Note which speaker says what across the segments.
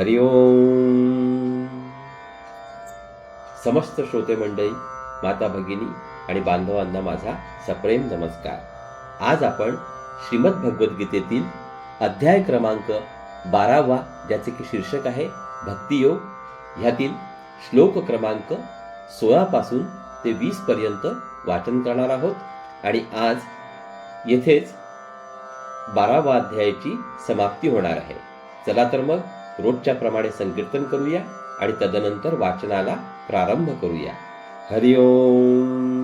Speaker 1: हरि ओम समस्त श्रोते मंडळी माता भगिनी आणि बांधवांना माझा सप्रेम नमस्कार. आज आपण श्रीमद भगवद्गीतेतील अध्याय क्रमांक बारावा ज्याचे की शीर्षक आहे भक्तियोग ह्यातील श्लोक क्रमांक सोळा पासून ते वीस पर्यंत वाचन करणार आहोत. आणि आज येथेच बारावा अध्यायाची समाप्ती होणार आहे. चला तर मग रोजच्या प्रमाणे संकीर्तन करूया आणि तदनंतर वाचनाला प्रारंभ करूया. हरि ओम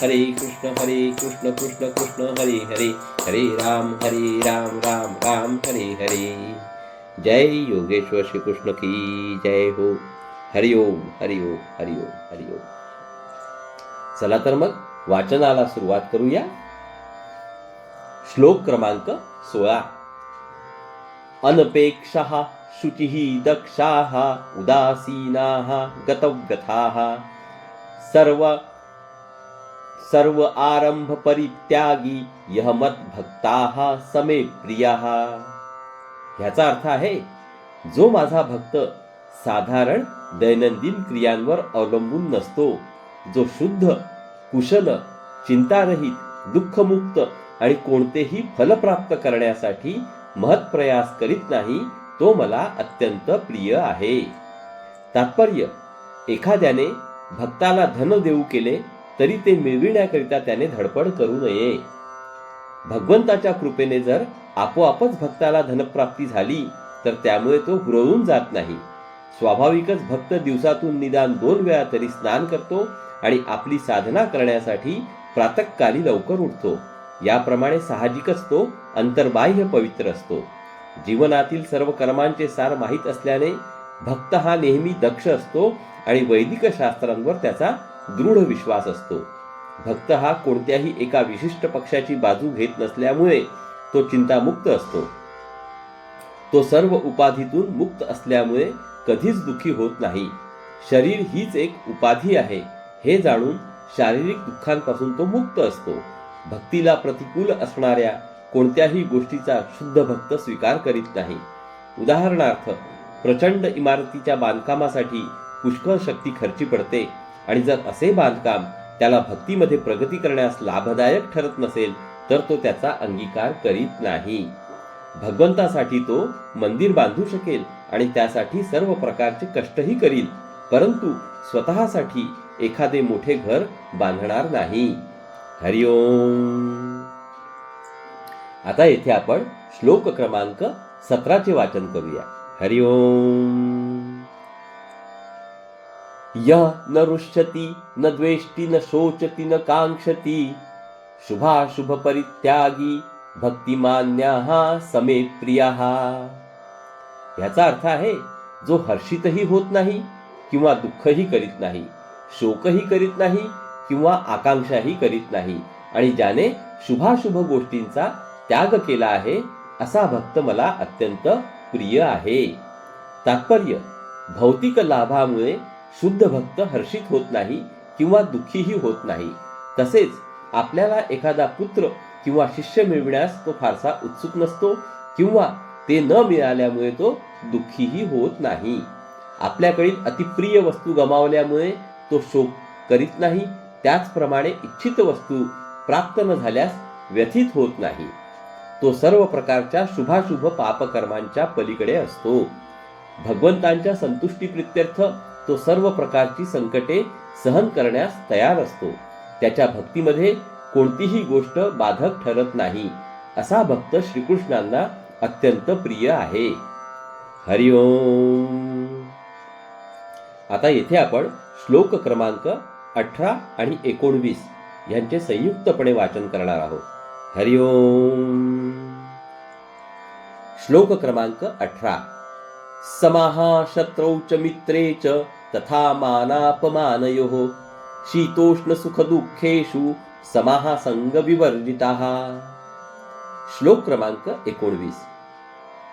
Speaker 1: हरे कृष्ण हरे कृष्ण कृष्ण कृष्ण हरे हरे हरे राम हरे राम राम राम हरे हरे जय योगेश्वर श्री कृष्ण की जय हो हरि ओम हरि ओम हरि ओम हरि ओम चला तर मग वाचनाला सुरुवात करूया. श्लोक क्रमांक सोळा. अनपेक्षा शुचिः दक्षाः उदासीनाः गतव्यथाः सर्व सर्व आरंभ परित्यागी यह मत भक्ताः समे प्रियाः। ह्याचा अर्थ आहे जो माझा भक्त साधारण दैनंदिन क्रियांवर अवलंबून नसतो जो शुद्ध कुशल चिंतारहित दुःखमुक्त आणि कोणतेही फल प्राप्त करण्यासाठी महत्प्रयास करीत नाही तो मला अत्यंत प्रिय आहे। तात्पर्य एखाद्याने भक्ताला धन देऊ केले तरी ते मिळविण्याकरिता त्याने धडपड करू नये. भगवंताच्या कृपेने जर आपोआपच भक्ताला धनप्राप्ती झाली तर त्यामुळे तो हुरळून जात नाही. स्वाभाविकच भक्त दिवसातून निदान दोन वेळा तरी स्नान करतो आणि आपली साधना करण्यासाठी प्रातःकाली लवकर उठतो. याप्रमाणे साहजिकच तो अंतर्बाह्य पवित्र असतो. जीवनातील सर्व कर्मांचे सार माहीत असल्याने भक्त हा नेहमी दक्ष असतो आणि वैदिक शास्त्रांवर त्याचा दृढ विश्वास असतो. भक्त हा कोणत्याही एका विशिष्ट पक्षाची बाजू घेत नसल्यामुळे तो चिंतामुक्त असतो. तो सर्व उपाधीतून मुक्त असल्यामुळे कधीच दुःखी होत नाही. शरीर हीच एक उपाधी आहे हे जाणून शारीरिक दुःखांपासून तो मुक्त असतो. भक्तीला प्रतिकूल असणाऱ्या कोणत्याही गोष्टीचा शुद्ध भक्त स्वीकार करीत नाही. उदाहरणार्थ प्रचंड इमारतीच्या बांधकामासाठी पुष्कळ शक्ती खर्ची पडते. आणि जर असे बांधकाम त्याला भक्तीमध्ये प्रगती करण्यास लाभदायक ठरत नसेल तर तो त्याचा अंगीकार करीत नाही. भगवंतासाठी तो मंदिर बांधू शकेल आणि त्यासाठी सर्व प्रकारचे कष्टही करील परंतु स्वतःसाठी एखादे मोठे घर बांधणार नाही. हरिओम आता येथे आपण श्लोक क्रमांक सतराचे वाचन करूया. हरिओम यह न रुष्यति न द्वेष्टि न शोचति न कांक्षति शुभाशुभ परित्यागी भक्तिमान्याः समे प्रियाः। ह्याचा अर्थ आहे जो हर्षितही होत नाही किंवा दुःखही करीत नाही शोकही करीत नाही किंवा आकांक्षाही करीत नाही आणि ज्याने शुभाशुभ गोष्टींचा त्याग केला आहे असा भक्त मला अत्यंत प्रिय आहे. तात्पर्य भौतिक लाभामुळे शुद्ध भक्त हर्षित होत नाही किंवा दुःखीही होत नाही. तसेच आपल्याला एखादा पुत्र किंवा शिष्य मिळविण्यास तो फारसा उत्सुक नसतो किंवा ते न मिळाल्यामुळे तो दुःखीही होत नाही. आपल्याकडील अतिप्रिय वस्तू गमावल्यामुळे तो शोक करीत नाही त्याचप्रमाणे इच्छित वस्तू प्राप्त न झाल्यास व्यथित होत नाही. तो सर्व प्रकारच्या शुभाशुभ पापकर्मांच्या पलीकडे असतो. भगवंतांच्या संतुष्टीप्रित्यर्थ तो सर्व प्रकारची संकटे सहन करण्यास तयार असतो. त्याच्या भक्तीमध्ये कोणतीही गोष्ट बाधक ठरत नाही. असा भक्त श्रीकृष्णांना अत्यंत प्रिय आहे. हरिओम आता येथे आपण श्लोक क्रमांक अठरा आणि एकोणवीस यांचे संयुक्तपणे वाचन करणार आहोत. हरिओम श्लोक क्रमांक अठरा. समाहा शत्रौ च मित्रे च तथा मानापमानयोः। शीतोष्ण सुख दुःखेषु समाहा संग विवर्जिताः। श्लोक क्रमांक एकोणवीस।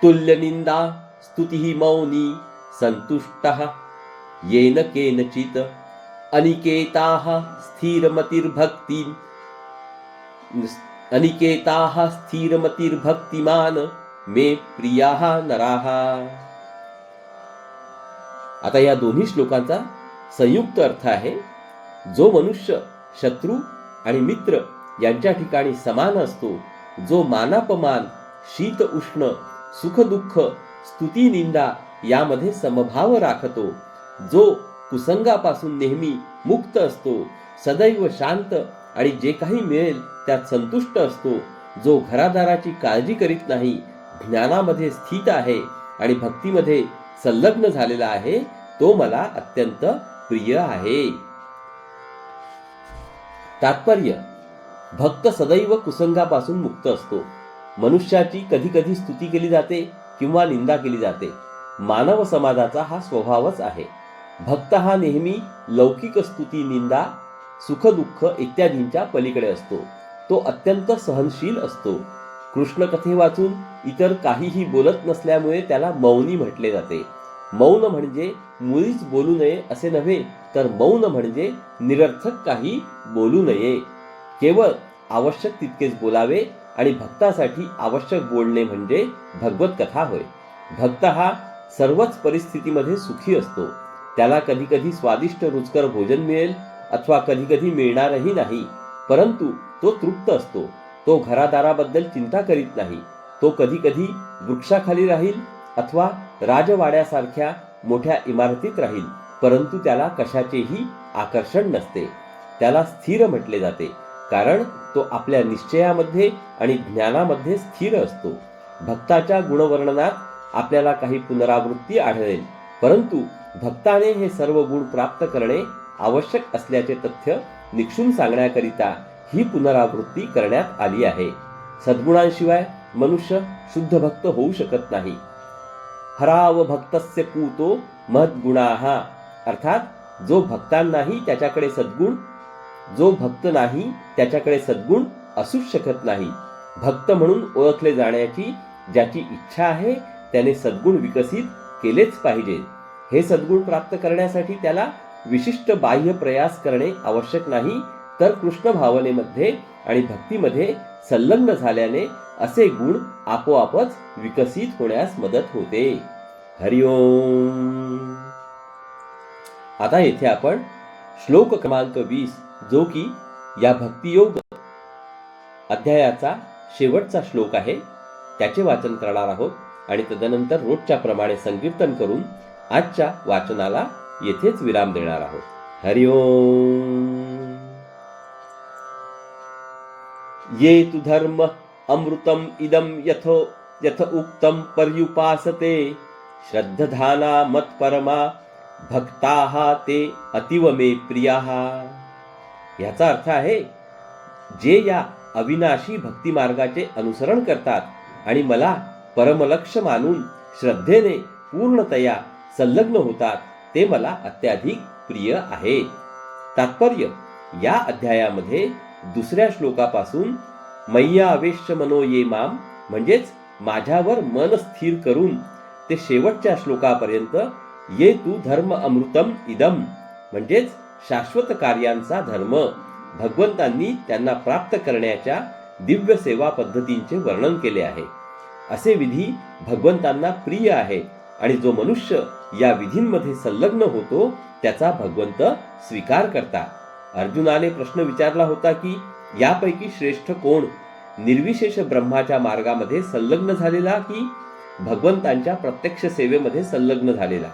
Speaker 1: तुल्य निंदा स्तुती मौनी संतुष्टः। येन केनचित अनिकेताः स्थिरमतिर्भक्ती अनिकेताः स्थिरमतिर्भक्तिमान। मे प्रियाः नराः। आता या दोन्ही श्लोकांचा संयुक्त अर्थ आहे जो मनुष्य शत्रू आणि मित्र यांच्या ठिकाणी समान असतो जो मानापमान शीत उष्ण सुख दुःख स्तुती निंदा यामध्ये समभाव राखतो जो कुसंगापासून नेहमी मुक्त असतो सदैव शांत आणि जे काही मिळेल त्यात संतुष्ट असतो जो घरादाराची काळजी करीत नाही ज्ञानामध्ये स्थित आहे आणि भक्तीमध्ये संलग्न झालेला आहे तो मला अत्यंत प्रिय आहे. तात्पर्य भक्त सदैव कुसंगापासून मुक्त असतो. मनुष्याची कधी कधी स्तुती केली जाते किंवा निंदा केली जाते. मानव समाजाचा हा स्वभावच आहे. भक्त हा नेहमी लौकिक स्तुती निंदा सुखदुःख इत्यादींच्या पलीकडे असतो. तो अत्यंत सहनशील असतो. कृष्ण कथे वाचून इतर काहीही बोलत नसल्यामुळे त्याला मौनी म्हटले जाते. मौन म्हणजे मुळीच बोलू नये असे नव्हे तर मौन म्हणजे निरर्थक काही बोलू नये. केवळ आवश्यक तितकेच बोलावे आणि भक्तासाठी आवश्यक बोलणे म्हणजे भगवत कथा होय. भक्त हा सर्वच परिस्थितीमध्ये सुखी असतो. त्याला कधीकधी स्वादिष्ट रुचकर भोजन मिळेल अथवा कधीकधी मिळणारही नाही परंतु तो तृप्त असतो. तो घरादाराबद्दल चिंता करीत नाही. तो कधी कधी वृक्षाखाली राहील अथवा राजवाड्यासारख्या मोठ्या इमारतीत राहील परंतु त्याला कशाचेही आकर्षण नसते. त्याला स्थिर म्हटले जाते कारण तो आपल्या निश्चयामध्ये आणि ज्ञानामध्ये स्थिर असतो. भक्ताच्या गुणवर्णनात आपल्याला काही पुनरावृत्ती आढळेल परंतु भक्ताने हे सर्व गुण प्राप्त करणे आवश्यक असल्याचे तथ्य निक्षून सांगण्याकरिता ही पुनरावृत्ती करण्यात आली आहे. सद्गुणांशिवाय मनुष्य शुद्ध भक्त होऊ शकत नाही. हराव भक्तस्य पूतो महद्गुणाहा अर्थात जो भक्तांनाही त्याच्याकडे सद्गुण जो भक्त नाही त्याच्याकडे सद्गुण असूच शकत नाही. भक्त म्हणून ओळखले जाण्याची ज्याची इच्छा आहे त्याने सद्गुण विकसित केलेच पाहिजे. हे सद्गुण प्राप्त करण्यासाठी त्याला विशिष्ट बाह्य प्रयास करणे आवश्यक नाही तर कृष्ण भावनेमध्ये आणि भक्तीमध्ये संलग्न झाल्याने असे गुण आपोआपच विकसित होण्यास मदत होते. हरिओम आता येथे आपण श्लोक क्रमांक वीस जो की या भक्तियोग अध्यायाचा शेवटचा श्लोक आहे. त्याचे वाचन करणार आहोत आणि तदनंतर रोजच्या प्रमाणे संकीर्तन करून आजच्या वाचनाला येथेच विराम देणार आहोत. हरिओम ये तु धर्म अमृतम इदम यथो यथ उक्तम पर्युपासते। श्रद्धधाना मत्परमा भक्ता ते अतिव मे प्रिया। याचा अर्थ आहे जे या अविनाशी भक्ती मार्गाचे अनुसरण करतात आणि मला परमलक्ष मानून श्रद्धेने पूर्णतया संलग्न होतात ते मला अत्याधिक प्रिय आहे तात्पर्य या अध्यायामध्ये दुसऱ्या श्लोकापासून मैया अवेश्य मनो ये माम म्हणजेच माझ्यावर मन स्थिर करून ते शेवटच्या श्लोकापर्यंत ये तू धर्म अमृतम इदम म्हणजेच शाश्वत कार्यांचा धर्म भगवंतांनी त्यांना प्राप्त करण्याच्या दिव्य सेवा पद्धतींचे वर्णन केले आहे. असे विधी भगवंतांना प्रिय आहे आणि जो मनुष्य या विधींमध्ये संलग्न होतो त्याचा भगवंत स्वीकार करतात. अर्जुनाने प्रश्न विचारला होता की यापैकी श्रेष्ठ कोण? निर्विशेष ब्रह्माच्या मार्गामध्ये संलग्न झालेला की भगवंतांच्या प्रत्यक्ष सेवेमध्ये संलग्न झालेला?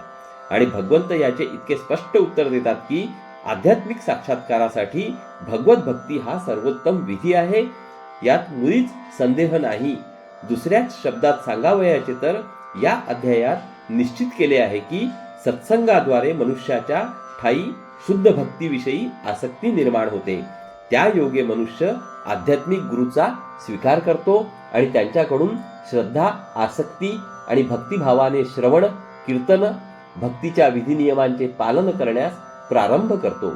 Speaker 1: आणि भगवंत याचे इतके स्पष्ट उत्तर देतात की आध्यात्मिक साक्षात्कारासाठी भगवत भक्ती हा सर्वोत्तम विधी आहे. यात मुळीच संदेह नाही. दुसऱ्याच शब्दात सांगावयाचे तर या अध्यायात निश्चित केले आहे की सत्संगाद्वारे मनुष्याच्या ठाई शुद्ध भक्तीविषयी आसक्ती निर्माण होते. त्या योगे मनुष्य आध्यात्मिक गुरुचा स्वीकार करतो आणि त्यांच्याकडून श्रद्धा आसक्ती आणि भक्तिभावाने श्रवण कीर्तन भक्तीच्या विधिनियमांचे पालन करण्यास प्रारंभ करतो.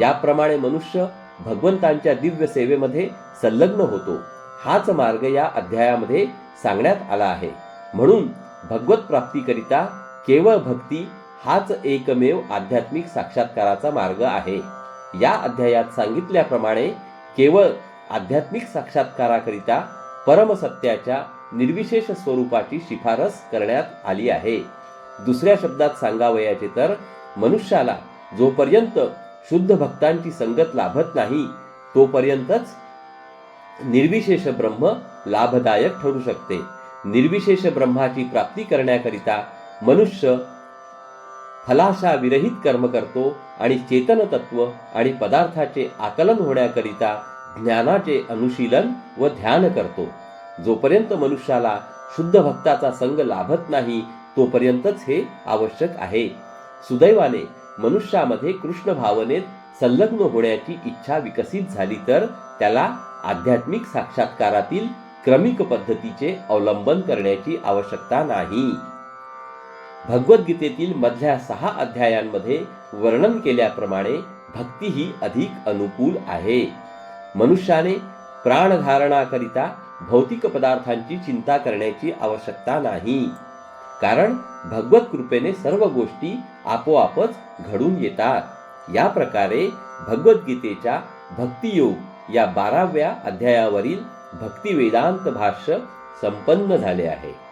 Speaker 1: याप्रमाणे मनुष्य भगवंतांच्या दिव्य सेवेमध्ये संलग्न होतो. हाच मार्ग या अध्यायामध्ये सांगण्यात आला आहे. म्हणून भगवत प्राप्तीकरिता केवळ भक्ती हाच एकमेव आध्यात्मिक साक्षात्काराचा मार्ग आहे. या अध्यायात सांगितल्याप्रमाणे केवळ आध्यात्मिक साक्षात्काराकरिता परमसत्याच्या निर्विशेष स्वरूपाची शिफारस करण्यात आली आहे. दुसऱ्या शब्दात सांगावयाचे तर मनुष्याला जोपर्यंत शुद्ध भक्तांची संगत लाभत नाही तोपर्यंतच निर्विशेष ब्रह्म लाभदायक ठरू शकते. निर्विशेष ब्रह्माची प्राप्ती करण्याकरिता मनुष्य फलाशा विरहित कर्म करतो आणि चेतन तत्व आणि पदार्थाचे आकलन होण्याकरिता ज्ञानाचे अनुशीलन व ध्यान करतो. जोपर्यंत मनुष्याला शुद्ध भक्ताचा संग लाभत नाही तोपर्यंतच हे आवश्यक आहे. सुदैवाने मनुष्यामध्ये कृष्ण भावनेत संलग्न होण्याची इच्छा विकसित झाली तर त्याला आध्यात्मिक साक्षात्कारातील क्रमिक पद्धतीचे अवलंबन करण्याची आवश्यकता नाही. भगवद्गीतेतील मधल्या सहा अध्यायांमध्ये वर्णन केल्याप्रमाणे भक्ती ही अधिक अनुकूल आहे. मनुष्याने प्राणधारणाकरिता भौतिक पदार्थांची चिंता करण्याची आवश्यकता नाही. कारण भगवत कृपेने सर्व गोष्टी आपोआपच घडून येतात. या प्रकारे भगवद्गीतेच्या भक्तियोग या बाराव्या अध्यायावरील भक्ती वेदांत भाष्य संपन्न झाले आहे.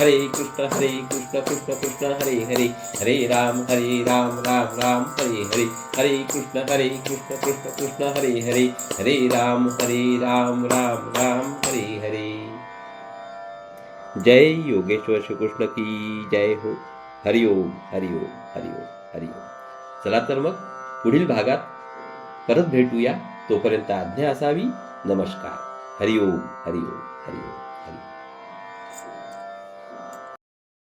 Speaker 1: हरे कृष्ण हरे कृष्ण कृष्ण कृष्ण हरे हरे. हरे राम हरे राम राम राम हरे हरे. हरे कृष्ण हरे कृष्ण कृष्ण कृष्ण हरे हरे. हरे राम हरे राम राम राम हरे हरे. जय योगेश्वर श्रीकृष्ण की जय हो. हरिओम हरिओम हरिओम हरिओम चला तर मग पुढील भागात परत भेटूया. तोपर्यंत आज्ञा असावी. नमस्कार. हरिओम हरिओम हरिओम